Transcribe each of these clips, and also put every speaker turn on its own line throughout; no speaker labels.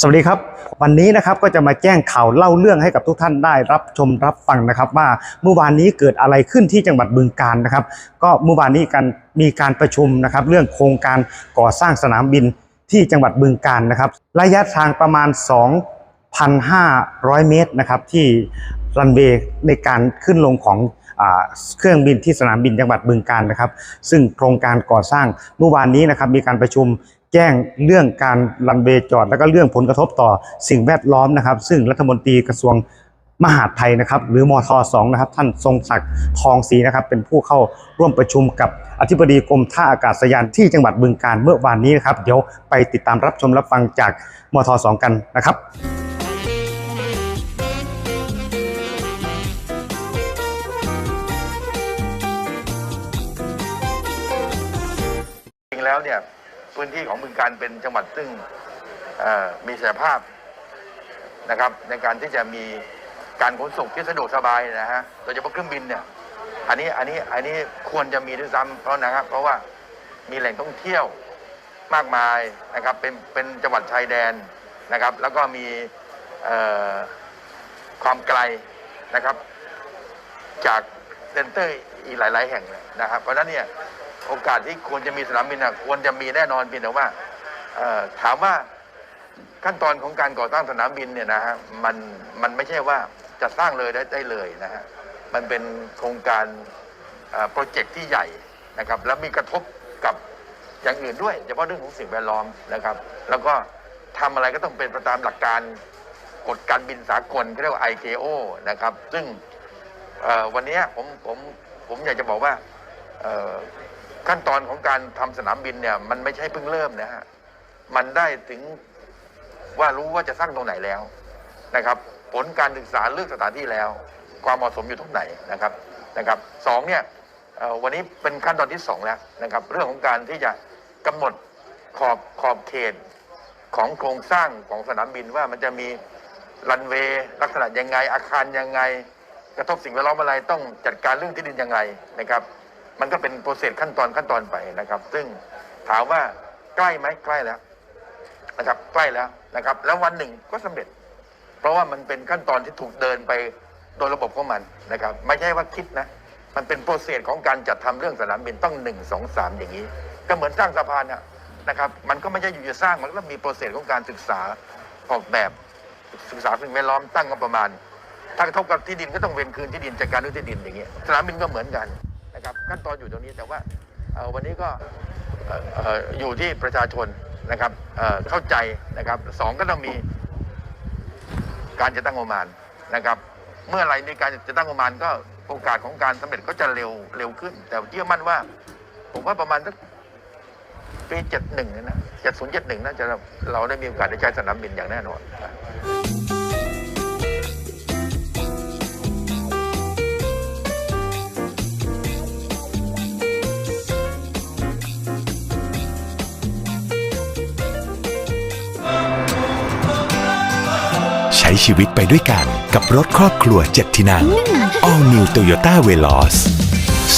สวัสดีครับ วันนี้นะครับก็จะมาแจ้งข่าวเล่าเรื่องให้กับทุกท่านได้รับชมรับฟังนะครับว่าเมื่อวานนี้เกิดอะไรขึ้นที่จังหวัดบึงกาฬนะครับ ก็เมื่อวานนี้กันมีการประชุมนะครับ เรื่องโครงการก่อสร้างสนามบินที่จังหวัดบึงกาฬนะครับ ระยะทางประมาณ 2,500 เมตรนะครับที่รันเวย์ในการขึ้นลงของ เครื่องบินที่สนามบินจังหวัดบึงกาฬนะครับ ซึ่งโครงการก่อสร้างเมื่อวานนี้นะครับมีการประชุมแจ้งเรื่องการรันเวย์จอด แล้วก็เรื่องผลกระทบต่อสิ่งแวดล้อมนะครับ ซึ่งรัฐมนตรีกระทรวงมหาดไทยนะครับ หรือมทสองนะครับ ท่านทรงศักดิ์ทองศรีนะครับ เป็นผู้เข้าร่วมประชุมกับอธิบดีกรมท่าอากาศยานที่จังหวัดบึงกาฬเมื่อวานนี้นะครับ เดี๋ยวไปติดตามรับชมรับฟังจากมทสองกันนะครับ
แล้วเนี่ยพื้นที่ของบึงการเป็นจังหวัดซึ่งมีศักยภาพนะครับ ในการที่จะมีการขนส่งที่สะดวกสบายนะฮะโดยเฉพาะเครื่องบินเนี่ยอันนี้อันนี้อันนี้ควรจะมีด้วยซ้ำเพราะนะครับ เพราะว่ามีแหล่งท่องเที่ยวมากมายนะครับเป็นเป็นจังหวัดชายแดนนะครับ แล้วก็มีความไกลนะครับ จากเซ็นเตอร์อีกหลาย ๆ แห่งนะครับ เพราะฉะนั้นเนี่ย โอกาสที่ควรจะมีสนามบินน่ะควรจะมีแน่นอนเพียงแต่ว่าถามว่าขั้นตอนของการก่อสร้างสนามบินเนี่ยนะฮะมันมันไม่ใช่ว่าจะสร้างเลยได้ได้เลยนะฮะมันเป็นโครงการโปรเจกต์ที่ใหญ่นะครับ แล้วมีกระทบกับอย่างอื่นด้วยเฉพาะเรื่องของสิ่งแวดล้อมนะครับ แล้วก็ทำอะไรก็ต้องเป็นไปตามหลักการกฎการบินสากลที่เรียกว่า ICAO นะครับ ซึ่งวันนี้ผมผมผมอยากจะบอกว่า ขั้นตอนของการทำสนามบินเนี่ย มันไม่ใช่เพิ่งเริ่มนะฮะ มันได้ถึงว่ารู้ว่าจะสร้างตรงไหนแล้วนะครับ ผลการศึกษาเลือกสถานที่แล้ว ความเหมาะสมอยู่ตรงไหนนะครับนะครับสองเนี่ยวันนี้เป็นขั้นตอนที่สองแล้วนะครับ เรื่องของการที่จะกำหนดขอบขอบเขตของโครงสร้างของสนามบินว่ามันจะมีรันเวย์ลักษณะยังไงอาคารยังไง กระทบสิ่งแวดล้อมอะไรต้องจัดการเรื่องที่ดินยังไงนะครับ มันก็เป็นโปรเซสขั้นตอนขั้นตอนไปนะครับ ซึ่งถามว่าใกล้ไหมใกล้แล้วนะครับ ใกล้แล้วนะครับ แล้ววันหนึ่งก็สำเร็จ เพราะว่ามันเป็นขั้นตอนที่ถูกเดินไปโดยระบบของมันนะครับ ไม่ใช่ว่าคิดนะ มันเป็นโปรเซสของการจัดทำเรื่องสนามบินต้องหนึ่งสองสามอย่างนี้ ก็เหมือนสร้างสะพานนะนะครับ มันก็ไม่ใช่อยู่จะสร้างมันก็ต้องมีโปรเซสของการศึกษาออกแบบศึกษาสิ่งแวดล้อมตั้งงบประมาณถ้ากระทบกับที่ดินก็ต้องเวนคืนที่ดินจัดการด้วยที่ดินอย่างเงี้ยสนามบินก็เหมือนกัน นะครับขั้นตอนอยู่ตรงนี้แต่ว่าวันนี้ก็อยู่ที่ประชาชนนะครับเข้าใจนะครับสองก็ต้องมีการจะตั้งงบประมาณนะครับ เมื่อไรมีการจะตั้งงบประมาณก็โอกาสของการสำเร็จก็จะเร็วเร็วขึ้น แต่เชื่อมั่นว่า ผมว่าประมาณสักปีเจ็ดหนึ่งนะเจ็ดศูนย์เจ็ดหนึ่งน่าจะเราได้มีโอกาสได้ใช้สนามบินอย่างแน่นอน
ช้ชีวิตไปด้วยกันกับรถครอบครัวเจ็ดที่นั่ง All New Toyota Veloz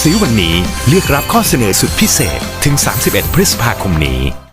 ซื้อวันนี้เลือกรับข้อเสนอสุดพิเศษถึง 31 พฤษภาคมนี้